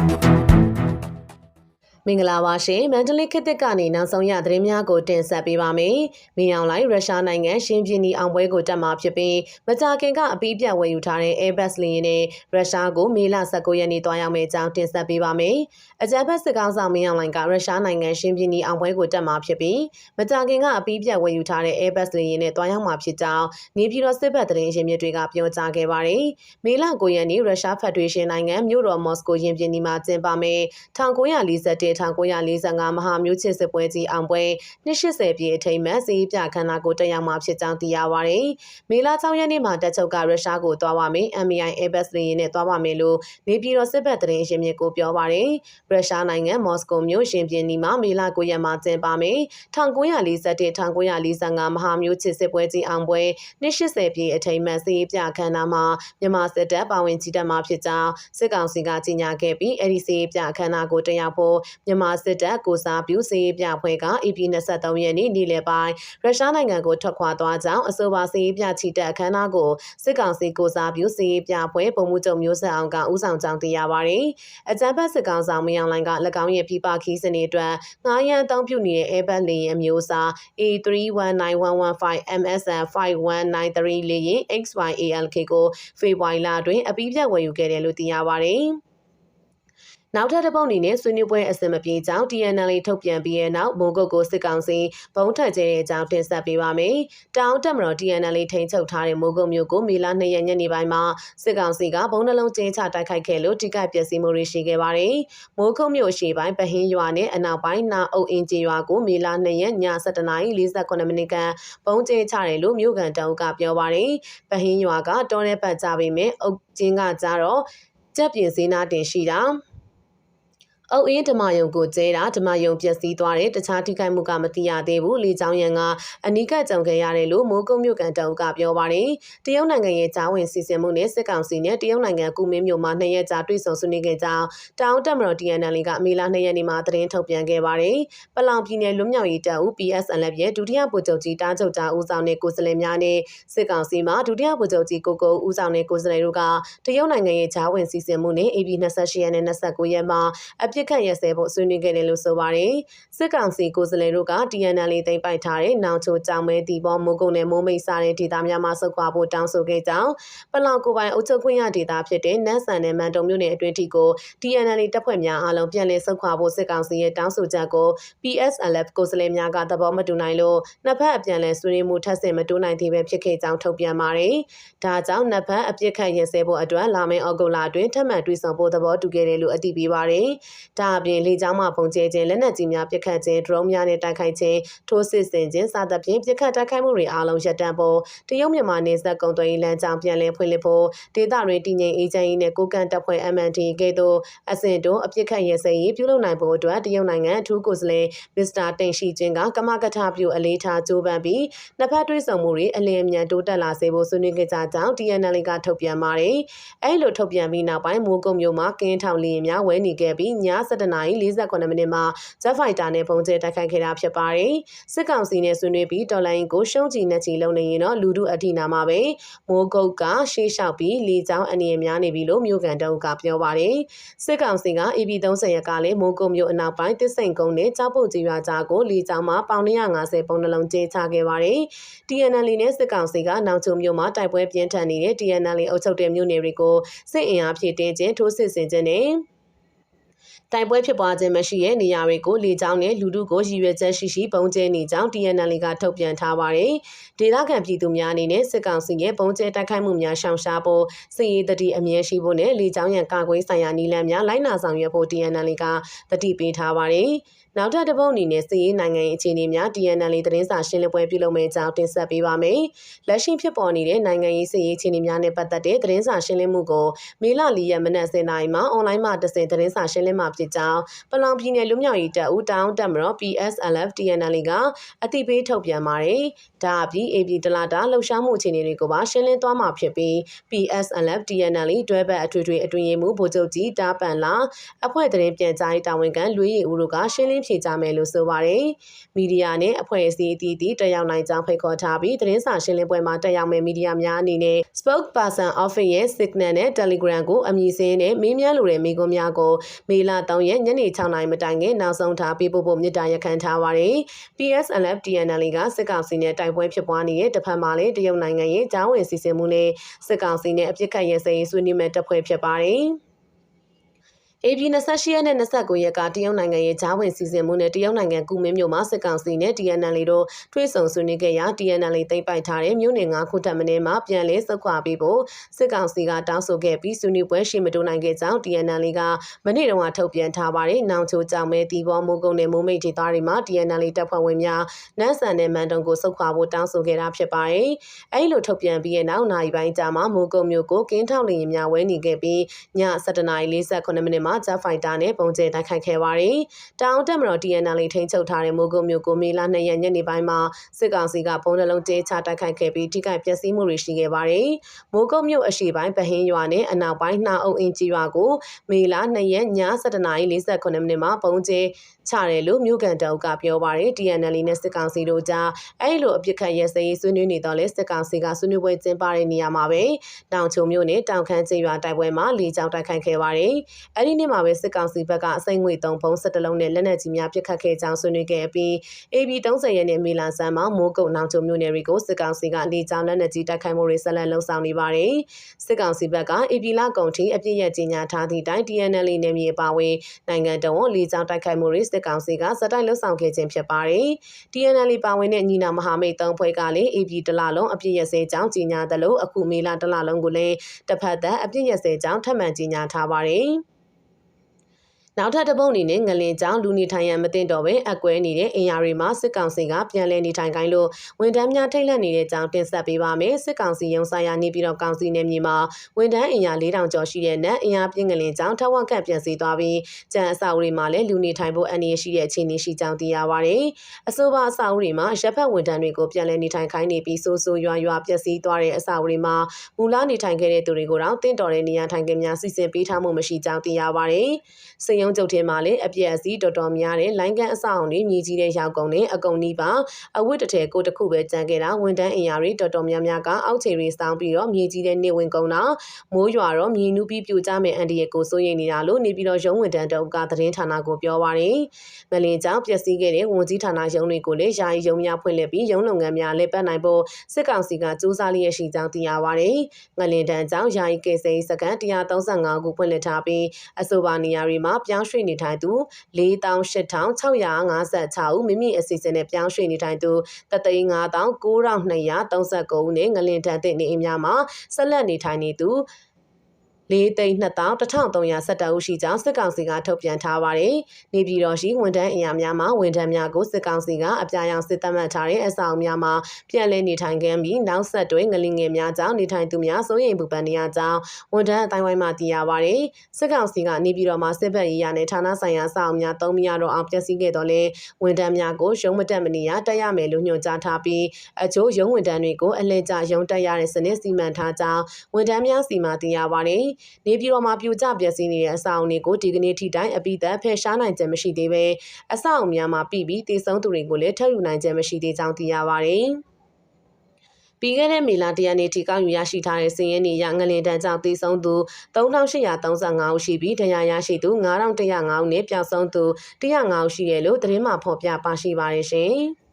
Thank you. မင်္ဂလာပါရှင်မန္တလေးခေတ်သစ်ကနေနောက်ဆုံးရသတင်းများကိုတင်ဆက်ပေးပါမယ်။မင်းအောင်လိုက်ရုရှားနိုင်ငံရှင်ပြင်းနီအောင်ပွဲကိုတက်မှာဖြစ်ပြီးမကြာခင်ကအပီးပြတ်ဝယ်ယူထားတဲ့ Airbus လေယာဉ်နဲ့ရုရှားကိုမေလ19ရက်နေ့တွားရောက်မယ့်အကြောင်းတင်ဆက်ပေးပါမယ်။အကြံဖက်စစ်ကောင်ဆောင်မင်းအောင်လိုက်ကရုရှားနိုင်ငံရှင်ပြင်းနီအောင်ပွဲကိုတက်မှာဖြစ်ပြီးမကြာခင်ကအပီးပြတ်ဝယ်ယူထားတဲ့ Airbus လေယာဉ်နဲ့တွားရောက်မှာဖြစ်ကြောင်းနေပြည်တော်စစ်ဘက်သတင်းရှင်မြစ်တွေကပြောကြားခဲ့ပါတယ်။မေလ9ရက်နေ့ရုရှားဖက်ဒရေးရှင်းနိုင်ငံမြို့တော်မော်စကိုရင်ပြင်းနီမှာကျင်းပမယ်1941 1945မဟာမျိုးချစ်စစ်ပွဲကြီးအောင်ပွဲ280ပြည့်အထိမ်းအမှတ်စီးပြခန္ဓာကိုတက်ရောက်မှာဖြစ်ကြောင်းသိရပါတယ်။မေလ6ရက်နေ့မှာတက်ချုပ်ကရုရှားကိုသွားပါမယ်။ MI Airbus လေယာဉ်နဲ့သွားပါမယ်လို့နေပြည်တော်စစ်ဘက်သတင်းရှင်မြစ်ကိုပြောပါတယ်။ရုရှားနိုင်ငံမော်စကိုမြို့ရှင်ပြင်းနီမှာမေလ9ရက်မှာကျင်းပမယ်။1941 1945မဟာမျိုးချစ်စစ်ပွဲကြီးအောင်ပွဲ280ပြည့်အထိမ်းအမှတ်စီးပြခန္ဓာမှာမြန်မာစစ်တပ်ပါဝင်ကြီးတက်မှာဖြစ်ကြောင်းစစ်ကောင်စီကကြေညာခဲ့ပြီးအဲ့ဒီစီးပြခန္ဓာကိုတက်ရောက်ဖို့မြန်မာစစ်တပ်ကိုစားပြုစေးပြဖွဲ့က EP 23ရက်နေ့နေ့လယ်ပိုင်းရုရှားနိုင်ငံကိုထွက်ခွာသွားကြောင်းအဆိုပါစေးပြချီတက်အခမ်းအနားကိုစစ်ကောင်စီကိုစားပြုစေးပြဖွဲ့ပုံမှုချုပ်မျိုးဆက်အောင်ကဦးဆောင်ကြောင်းသိရပါတယ်။အကြံဖက်စစ်ကောင်ဆောင်မယောင်လိုင်းက၎င်းရဲ့ပြပခီးစနေအတွက်ငားရန်အသုံးပြုနေတဲ့ Airbus လေယာဉ်အမျိုးအစား A31915 MSN 5193လေယာဉ် XYALK ကိုဖေဖော်ဝါရီလအတွင်းအပြီးပြတ်ဝယ်ယူခဲ့တယ်လို့သိရပါတယ်။ နောက်ထပ်တစ်ပုတ်အနေနဲ့ဆွေးနွေးပွဲအစင်မပြေကြောင်း TNL ထုတ်ပြန်ပြီးတဲ့နောက်မိုးကုတ်ကိုစစ်ကောင်စီဘုံထက်ကျဲတဲ့အကြောင်းတင်ဆက်ပေးပါမယ်။တောင်တက်မတော် TNL ထိန်းချုပ်ထားတဲ့မိုးကုတ်မြို့ကိုမေလ2ရက်ညနေပိုင်းမှာစစ်ကောင်စီကဘုံနှလုံးကျင်းချတိုက်ခိုက်ခဲ့လို့တိကျပျက်စီးမှုတွေရှိခဲ့ပါတယ်။မိုးကုတ်မြို့ရှိပိုင်းပဟင်းရွာနဲ့အနောက်ပိုင်းနာအုပ်အင်းကျေးရွာကိုမေလ2ရက်ည7:48မိနစ်ခန့်ဘုံကျင်းချတယ်လို့မြို့ကန်တောင်ကပြောပါတယ်။ပဟင်းရွာကတောတဲ့ပတ်ကြပေမဲ့အုပ်ကျင်းကကြတော့ကြက်ပြင်စည်းနာတင်ရှိတာ အုပ်အင်းဓမ္မယုံကိုကျဲတာဓမ္မယုံပျက်စီးသွားတယ်တခြားထိခိုက်မှုကမသိရသေးဘူးလေချောင်းရံကအနီးကပ်ကြုံခဲ့ရတယ်လို့မိုးကုတ်မြို့ကန်တုံကပြောပါတယ်တရုတ်နိုင်ငံရဲ့ဂျာဝင်စီစဉ်မှုနဲ့စစ်ကောင်စီနဲ့တရုတ်နိုင်ငံကုမင်းမြို့မှာနှစ်ရက်ကြာတွေ့ဆုံဆွေးနွေးခဲ့ကြောင်းတောင်တက်မတော် TNL ကမေလ2ရက်နေ့မှာသတင်းထုတ်ပြန်ခဲ့ပါတယ်ပလောင်ပြည်နယ်လွတ်မြောက်ရေးတပ်ဦး PSNL ရဲ့ဒုတိယဗိုလ်ချုပ်ကြီးတားချုပ်ကြားဦးဆောင်တဲ့ကိုယ်စားလှယ်များနဲ့စစ်ကောင်စီမှဒုတိယဗိုလ်ချုပ်ကြီးကိုကိုဦးဆောင်တဲ့ကိုယ်စားလှယ်တို့ကတရုတ်နိုင်ငံရဲ့ဂျာဝင်စီစဉ်မှုနဲ့ AB 28ရက်နဲ့29ရက်မှာအပြစ်ခတ်ရစဲဖို့ဆွေးနွေးခဲ့တယ်လို့ဆိုပါတယ်။စစ်ကောင်စီကိုယ်စားလှယ်တို့က TNL သိမ်းပိုက်ထားတဲ့နောင်ချိုကြောင်မဲတီပေါ်မိုးကုတ်နဲ့မိုးမိတ်စားတဲ့ဒေသများမှာဆုတ်ခွာဖို့တောင်းဆိုခဲ့ကြောင်းပလောင်ကိုပိုင်အုပ်ချုပ်ခွင့်ရဒေသဖြစ်တဲ့နတ်ဆန်နဲ့မန်တုံမြို့နယ်အတွင်းထိကို TNL တပ်ဖွဲ့များအားလုံးပြန်လည်ဆုတ်ခွာဖို့စစ်ကောင်စီရဲ့တောင်းဆိုချက်ကို PSLF ကိုယ်စားလှယ်များကသဘောမတူနိုင်လို့နှစ်ဖက်အပြန်လည်ဆွေးနွေးမှုထပ်ဆင့်မတိုးနိုင်သေးပဲဖြစ်ခဲ့ကြောင်းထုတ်ပြန်ပါတယ်။ဒါကြောင့်နှစ်ဖက်အပြစ်ခတ်ရစဲဖို့အတွက်လာမယ့်ဩဂုတ်လအတွင်းထပ်မံတွေ့ဆုံဖို့သဘောတူခဲ့တယ်လို့အတည်ပြုပါတယ်။ဒါအပြင်လေကြောင်းမှပုံကျဲခြင်းလက်နက်ကြီးများပစ်ခတ်ခြင်းဒရုန်းများနဲ့တိုက်ခိုက်ခြင်းထိုးစစ်ဆင်ခြင်းစသဖြင့်ပစ်ခတ်တိုက်ခိုက်မှုတွေအားလုံးရပ်တန့်ဖို့တရုတ်မြန်မာနယ်စပ်ကုန်သွယ်ရေးလမ်းကြောင်းပြန်လည်ဖွင့်လှစ်ဖို့ဒေသတွင်တည်ငြိမ်အေးချမ်းရေးနဲ့ကိုကန့်တပ်ဖွဲ့ MND ကဲ့သို့အဆင့်တွအပြစ်ခတ်ရစဲရေးပြုလုပ်နိုင်ဖို့အတွက်တရုတ်နိုင်ငံအထူးကိုယ်စားလှယ်မစ္စတာတိန်ရှိချင်းကကမကထပြုအလေးထားကြိုးပမ်းပြီးနှစ်ဖက်တွဲဆုံမှုတွေအလင်းအမြန်တိုးတက်လာစေဖို့ဆွေးနွေးခဲ့ကြကြောင်း TNL ကထုတ်ပြန်ပါတယ်။အဲလိုထုတ်ပြန်ပြီးနောက်ပိုင်းမိုးကုံမြို့မှာကင်းထောင်လီရင်များဝဲနေခဲ့ပြီးည7:48မိနစ်မှာဂျက်ဖိုက်တာနဲ့ပုံကျဲတိုက်ခိုက်ခဲ့တာဖြစ်ပါတယ်။စစ်ကောင်စီနဲ့ဆွေးနွေးပြီးတော်လိုင်းကိုရှုံးချီနဲ့ချီလုံနေရင်တော့လူထုအထိနာမှာပဲမိုးကုတ်ကရှေးလျှောက်ပြီးလေကြောင်းအနေအများနေပြီလို့မြို့ကန်တုံးကပြောပါတယ်။စစ်ကောင်စီက EP30 ရက်ကလည်းမိုးကုတ်မြို့အနောက်ပိုင်းတစ်စိန်ကုန်းနဲ့ကြောက်ပုတ်ကြီးရွာကြားကိုလေကြောင်းမှာပေါင်150ပုံနှလုံးကျဲချခဲ့ပါတယ်။ TNL နဲ့စစ်ကောင်စီကနောက်ချုံမြို့မှာတိုက်ပွဲပြင်းထန်နေတဲ့ TNL အုပ်ချုပ်တဲ့မြို့နယ်တွေကိုစစ်အင်အားဖြည့်တင်းခြင်းထိုးစစ်ဆင်ခြင်းနဲ့ တိုင်ပွဲဖြစ်ပွားခြင်းမရှိတဲ့နေရာတွေကိုလေကြောင်းနဲ့လူထုကိုရည်ရွယ်ချက်ရှိရှိပုံကျဲနေကြောင်း TNL ကထုတ်ပြန်ထားပါတယ်။ဒေသခံပြည်သူများအနေနဲ့စစ်ကောင်စီရဲ့ပုံကျဲတိုက်ခိုက်မှုများရှောင်ရှားဖို့စစ်ရေးတတိအမြဲရှိဖို့နဲ့လေကြောင်းရန်ကာကွယ်ဆိုင်ရာနည်းလမ်းများလိုက်နာဆောင်ရွက်ဖို့ TNL ကတတိပေးထားပါတယ်။နောက်ထပ်တစ်ပုတ်အနေနဲ့စစ်ရေးနိုင်ငံရေးအခြေအနေများ TNL သတင်းစာရှင်းလင်းပွဲပြုလုပ်မယ့်အကြောင်းတင်ဆက်ပေးပါမယ်။လက်ရှိဖြစ်ပေါ်နေတဲ့နိုင်ငံရေးစစ်ရေးအခြေအနေများနဲ့ပတ်သက်တဲ့သတင်းစာရှင်းလင်းမှုကိုမေလ၄ရက်မနက်10:00နာရီမှာအွန်လိုင်းမှာတစင်သတင်းစာရှင်းလင်းလင်းမှာဖြစ်ကြောင်းပလောင်ပြည်နယ်လူမျိုးရေးတပ်ဦးတောင်းတက်မတော် PSLF TNL ကအတိပေးထုတ်ပြန်ပါတယ်။ဒါအပြင် AB တလာတာလှုပ်ရှားမှုအခြေအနေတွေကိုပါရှင်းလင်းသွားမှာဖြစ်ပြီး PSLF TNL တွဲဘက်အထွေထွေအတွင်ရေးမှူးဗိုလ်ချုပ်ကြီးတာပန်လာအဖွဲ့သတင်းပြန်ကြားရေးတာဝန်ခံလွေးရီဦးတို့ကရှင်းလင်းဖြေကြားမယ်လို့ဆိုပါတယ်။မီဒီယာနဲ့အဖွဲ့အစည်းအသီးသီးတက်ရောက်နိုင်ကြောင်းဖိတ်ခေါ်ထားပြီးသတင်းစာရှင်းလင်းပွဲမှာတက်ရောက်မဲ့မီဒီယာများအနေနဲ့ spokesperson office ရဲ့ Signal နဲ့ Telegram ကိုအမည်စင်းနဲ့မေးမြန်းလိုတဲ့မိကွန်းများကိုမေလ3ရက်ညနေ6နာရီမတိုင်ခင်နောက်ဆုံးထားပေးပို့ဖို့မြစ်တာရက်ခံထားပါတယ်။ PSLF TNL ကစစ်ကောင်စီနဲ့တိုက်ပွဲဖြစ်ပွားနေတဲ့တစ်ဖက်မှာလည်းတရုတ်နိုင်ငံရဲ့ကြားဝင်စီစဉ်မှုနဲ့စစ်ကောင်စီနဲ့အပြစ်ခတ်ရစရေးဆွေးနွေးမဲ့တပ်ဖွဲ့ဖြစ်ပါတယ်။ AB 28ရက်နဲ့29ရက်ကတရုတ်နိုင်ငံရဲ့ဂျားဝင်စီစဉ်မှုနဲ့တရုတ်နိုင်ငံကုမင်းမြို့မှာစစ်ကောင်စီနဲ့ TNL တို့ထွေးဆုံဆွေးနွေးခဲ့ရာ TNL သိမ်းပိုက်ထားတဲ့မြို့နယ်9ခုထပ်မင်းမှာပြန်လည်ဆုတ်ခွာပြီးဖို့စစ်ကောင်စီကတောင်းဆိုခဲ့ပြီးဆွေးနွေးပွဲရှိမတိုးနိုင်ခဲ့ကြောင်း TNL ကမနေ့တုန်းကထုတ်ပြန်ထားပါတယ်။နောင်ချိုကြောင့်မဲတီဘောမိုးကုန်းနဲ့မိုးမိတ်ဒေသတွေမှာ TNL တပ်ဖွဲ့ဝင်များနန်းဆန်နဲ့မန်တုံကိုဆုတ်ခွာဖို့တောင်းဆိုခဲ့တာဖြစ်ပါတယ်။အဲဒီလိုထုတ်ပြန်ပြီးတဲ့နောက်နိုင်ပိုင်းကြာမှာမိုးကုန်းမြို့ကိုကင်းထောက်လျင်များဝဲနေခဲ့ပြီးည7:48မိနစ်မှာဂျက်ဖိုက်တာနဲ့ပုံကျဲတိုက်ခိုက်ခဲ့ပါတယ်။တောင်တက်မတော် TNL ထိန်းချုပ်ထားတဲ့မိုးကုတ်မြို့ကိုမေလ2ရက်ညနေပိုင်းမှာစစ်ကောင်စီကပုံနှလုံးကျဲချတိုက်ခိုက်ခဲ့ပြီးထိခိုက်ပျက်စီးမှုတွေရှိခဲ့ပါတယ်။မိုးကုတ်မြို့အရှေ့ပိုင်းဗဟင်းရွာနဲ့အနောက်ပိုင်းနှာအုံအင်ကြီးရွာကိုမေလ2ရက်ည7:48မိနစ်မှာပုံကျဲ ချတယ်လို့မြို့ကန်တောက်ကပြောပါတယ် TNL နဲ့စစ်ကောင်စီတို့ကြားအဲ့လိုအပြစ်ခတ်ရဲစရေးဆွေးနွေးနေတော့လဲစစ်ကောင်စီကဆွေးနွေးပွဲကျင်းပတဲ့နေရာမှာပဲတောင်ချုံမြို့နယ်တောင်ခမ်းကျေးရွာတိုက်ပွဲမှာလေကြောင်းတိုက်ခိုက်ခဲ့ပါတယ်အဲ့ဒီနေ့မှာပဲစစ်ကောင်စီဘက်ကအစိမ့်ငွေ3ဖုံး17လုံးနဲ့လက်နက်ကြီးများပစ်ခတ်ခဲ့ကြောင်းဆွေးနွေးခဲ့ပြီး AB 30ရက်နေ့မေလဆန်းမှာမိုးကုတ်နောင်ချုံမြို့နယ်တွေကိုစစ်ကောင်စီကလေကြောင်းလက်နက်ကြီးတိုက်ခိုက်မှုတွေဆက်လက်လှုံ့ဆော်နေပါတယ်စစ်ကောင်စီဘက်က AB လကုန်ထိအပြစ်ရကြီးညာထားသည့်တိုင် TNL နယ်မြေပါဝင်နိုင်ငံတော်လေကြောင်းတိုက်ခိုက်မှုတွေစစ်ကောင်စီကစတိုက်လှုပ်ဆောင်ခဲ့ခြင်းဖြစ်ပါတယ်။ TNL ပါဝင်တဲ့ညီနာမဟာမိတ်၃ဖွဲ့ကလည်း AB တလလုံးအပြည့်ရစဲကြောင်းကြီးညာသလိုအခုမေလတလလုံးကိုလည်းတစ်ဖက်သက်အပြည့်ရစဲကြောင်းထပ်မံကြီးညာထားပါတယ်။ နောက်ထပ်တစ်ပုတ်အနေနဲ့ငလင်ကြောင့်လူနေထိုင်ရန်မတင်တော့ပဲအကွဲနေတဲ့အင်အားတွေမှာစစ်ကောင်စီကပြန်လည်နေထိုင်ခိုင်းလို့ဝန်ထမ်းများထိတ်လန့်နေတဲ့အကြောင်းတင်ဆက်ပေးပါမယ်စစ်ကောင်စီရုံးဆိုင်ရာနေပြည်တော်ကောင်စီနယ်မြေမှာဝန်ထမ်းအင်အား4000ကျော်ရှိတဲ့နက်အင်အားပြင်းငလင်ကြောင့်ထဝက်ကန့်ပြန်စီသွားပြီးကြံအဆောက်အဦတွေမှာလည်းလူနေထိုင်ဖို့အန္တရာယ်ရှိတဲ့အခြေအနေရှိကြောင်းသိရပါတယ်အဆိုပါအဆောက်အဦတွေမှာရပ်ဖက်ဝန်ထမ်းတွေကိုပြန်လည်နေထိုင်ခိုင်းနေပြီးစိုးစိုးရွာရွာပျက်စီးသွားတဲ့အဆောက်အဦတွေမှာမူလနေထိုင်ခဲ့တဲ့သူတွေကိုတော့တင့်တော်တဲ့နေရာထိုင်ခင်းများစီစဉ်ပေးထားမှုမရှိကြောင်းသိရပါတယ်စရုံးချုပ်ထဲမှာလည်းအပြည့်အစည်းတော်တော်များတဲ့လိုင်းကန်အဆောက်အုံတွေမြည်ကြီးတဲ့ရောက်ကုန်နဲ့အကုန်နီးပါအဝတ်တထည်ကိုတစ်ခုပဲကြံခဲ့တာဝန်တန်းအင်အားတွေတော်တော်များများကအောက်ခြေတွေစောင်းပြီးတော့မြည်ကြီးတဲ့နေဝင်ကုန်တာမိုးရွာတော့မြည်နူးပြီးပြိုကျမဲ့အန်ဒီရဲ့ကိုစိုးရိမ်နေတာလို့နေပြီးတော့ရုံးဝန်တန်းတုပ်ကသတင်းဌာနကိုပြောပါရယ်ငလင်ကြောင့်ပျက်စီးခဲ့တဲ့ဝန်ကြီးဌာနရုံးတွေကိုလည်းယာယီရုံးများဖွင့်လှစ်ပြီးရုံးလုပ်ငန်းများလည်းပတ်နိုင်ဖို့စစ်ကောင်စီကစူးစမ်းလျက်ရှိကြောင်းသိရပါရယ်ငလင်တန်းကြောင့်ယာယီကေစိစကန်135ခုဖွင့်လှစ်ထားပြီးအဆိုပါနေရာတွေမှာပြောင်းရွှေ့နေထိုင်သူ48656ဦးမိမိအစီအစဉ်နဲ့ပြောင်းရွှေ့နေထိုင်သူ359,9239ဦးနဲ့ငလင်တန်တဲ့နေအိမ်များမှာဆက်လက်နေထိုင်နေသူ ၄သိန်း2312ဦးရှိကြောင်းစစ်ကောင်စီကထုတ်ပြန်ထားပါတယ်။နေပြည်တော်ရှိဝန်ထမ်းအင်အားများမှဝန်ထမ်းများကိုစစ်ကောင်စီကအပြာရောင်စစ်တပ်မှတ်ထားတဲ့အဆောင်များမှာပြန်လည်နေထိုင်ခဲ့ပြီးနောက်ဆက်တွဲငလင်ငယ်များကြောင့်နေထိုင်သူများစိုးရိမ်ပူပန်နေရကြောင်းဝန်ထမ်းအတိုင်းဝိုင်းမှသိရပါတယ်။စစ်ကောင်စီကနေပြည်တော်မှာစစ်ဘက်ရေးရနဲ့ဌာနဆိုင်ရာဆောင်များသုံးမရတော့အောင်ပျက်စီးခဲ့တော့လဲဝန်ထမ်းများကိုရုံးမတက်မနေရတက်ရမယ်လို့ညွှန်ကြားထားပြီးအချို့ရုံးဝန်ထမ်းတွေကိုအလှည့်ကျရုံးတက်ရတဲ့စနစ်စီမံထားကြောင်းဝန်ထမ်းများစီမံသိရပါတယ်။နေပြည်တော်မှာပြိုကျပျက်စီးနေတဲ့အဆောက်အုံတွေကိုဒီကနေ့ထိတိုင်အပိသက်ဖယ်ရှားနိုင်ခြင်းမရှိသေးပဲအဆောက်အုံများမှာပြည်ပြီးတည်ဆုံးသူတွေကိုလည်းထပ်ယူနိုင်ခြင်းမရှိသေးကြောင်းသိရပါတယ်။ပြီးခဲ့တဲ့မေလတရနေ့ထိကောက်ယူရရှိထားတဲ့စည်ရင်းနေရငလင်တန်းကြောင့်သေဆုံးသူ3835ဦးရှိပြီးဒဏ်ရာရရှိသူ9105ဦးနဲ့ပျောက်ဆုံးသူ105ဦးရှိတယ်လို့သတင်းမှဖော်ပြပါရှိပါတယ်ရှင်။